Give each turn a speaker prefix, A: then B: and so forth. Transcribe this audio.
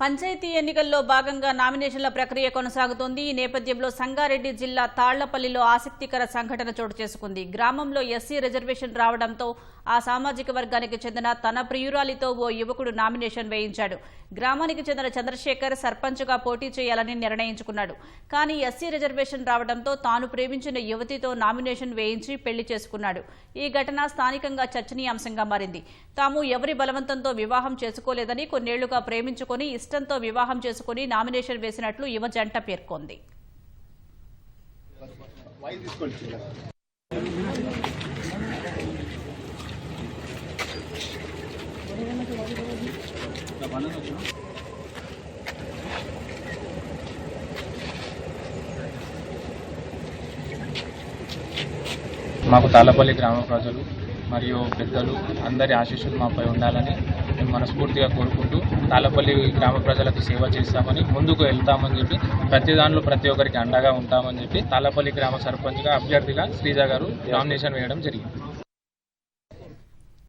A: పంచాయతీ ఎన్నికల్లో భాగంగా నామినేషన్ల ప్రక్రియ కొనసాగుతోంది. ఈ నేపథ్యంలో సంగారెడ్డి జిల్లా తాళ్ళపల్లిలో ఆసక్తికర సంఘటన చోటు చేసుకుంది. గ్రామంలో ఎస్సీ రిజర్వేషన్ రావడంతో ఆ సామాజిక వర్గానికి చెందిన తన ప్రియురాలితో ఓ యువకుడు నామినేషన్ వేయించాడు. గ్రామానికి చెందిన చంద్రశేఖర్ సర్పంచ్గా పోటీ చేయాలని నిర్ణయించుకున్నాడు. కానీ ఎస్సీ రిజర్వేషన్ రావడంతో తాను ప్రేమించిన యువతితో నామినేషన్ వేయించి పెళ్ళి చేసుకున్నాడు. ఈ ఘటన స్థానికంగా చర్చనీయాంశంగా మారింది. తాము ఎవరి బలవంతంతో వివాహం చేసుకోలేదని కొన్నేళ్ళుగా ప్రేమించుకొని ఇష్టంతో వివాహం చేసుకుని నామినేషన్ వేసినట్లు యువ జంట పేర్కొంది.
B: మాకు తాళ్ళపల్లి గ్రామ ప్రజలు మరియు పెద్దలు అందరి ఆశీస్సులు మాపై ఉండాలని మేము మనస్ఫూర్తిగా కోరుకుంటూ తాళ్ళపల్లి గ్రామ ప్రజలకు సేవ చేస్తామని ముందుకు వెళ్తామని చెప్పి ప్రతి దానిలో ప్రతి ఒక్కరికి అండగా ఉంటామని చెప్పి తాళ్ళపల్లి గ్రామ సర్పంచ్గా అభ్యర్థిగా శ్రీజ గారు నామినేషన్ వేయడం జరిగింది.